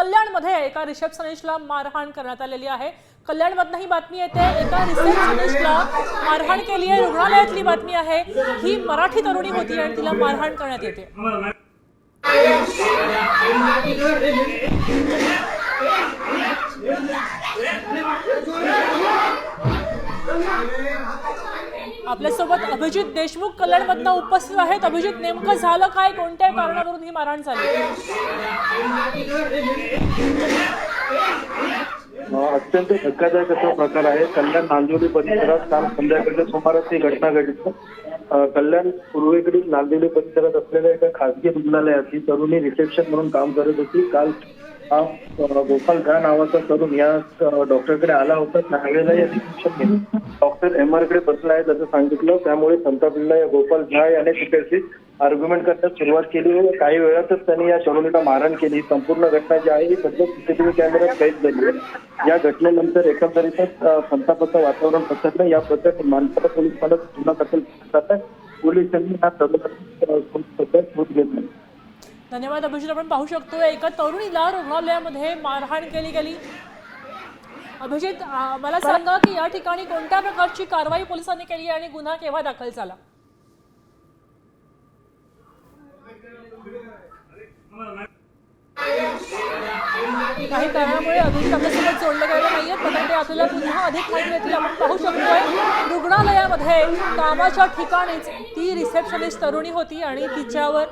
कल्याणमध्ये एका रिसेप्शनिस्टला मारहाण करण्यात आलेली आहे. कल्याणमधनं ही बातमी येते. एका रिसेप्शनिस्टला मारहाण केली आहे. रुग्णालयातली बातमी आहे. ही मराठी तरुणी होती आणि तिला मारहाण करण्यात येते. आपल्यासोबत अभिजित देशमुख कल्याणमधनं उपस्थित आहेत. अभिजित नेमकं झालं काय? कोणत्या कारणावरून ही मारहाण झाली? अत्यंत धक्कादायक असा प्रकार आहे. कल्याण नांदिवली परिसरात काल संध्याकाळच्या सुमारास ही घटना घडली. कल्याण पूर्वेकडील नांदिवली परिसरात असलेल्या एका खासगी रुग्णालयात ही तरुणी रिसेप्शन म्हणून काम करत होती. काल हा गोपाल झा नावाचा तरुण या डॉक्टरकडे आला होता. सांगलेला या रिसेप्शन डॉक्टर एम आरकडे बसला आहे असं सांगितलं. त्यामुळे संतापलेला या गोपाल झा याने तिकडची आर्ग्युमेंट करण्यास सुरुवात केली. व काही वेळातच त्यांनी या तरुणीला मारहाण केली. संपूर्ण घटना जी आहे ही सध्या सीसीटीव्ही कॅमेऱ्यात कैद झाली आहे. या घटनेनंतर एकंदरीतच संतापाचं वातावरण पसरलं. या प्रकरणी मानपाडा पोलीस ठाण्यात गुन्हा दाखल पोलिसांनी धन्यवाद अभिजित. आपण पाहू शकतो एका तरुणीला रुग्णालयामध्ये मारहाण केली गेली. अभिजित मला सांगा की या ठिकाणी कोणत्या प्रकारची कारवाई पोलिसांनी केली आणि गुन्हा केव्हा दाखल झाला? काही कारणामुळे अभिजित आपल्यासोबत जोडले नाही आहेत पण ते आपल्याला पुन्हा अधिक माहिती देतील आपण पाहू शकतोय. रुग्णालयामध्ये कामाच्या ठिकाणीच ती रिसेप्शनिस्ट तरुणी होती आणि तिच्यावर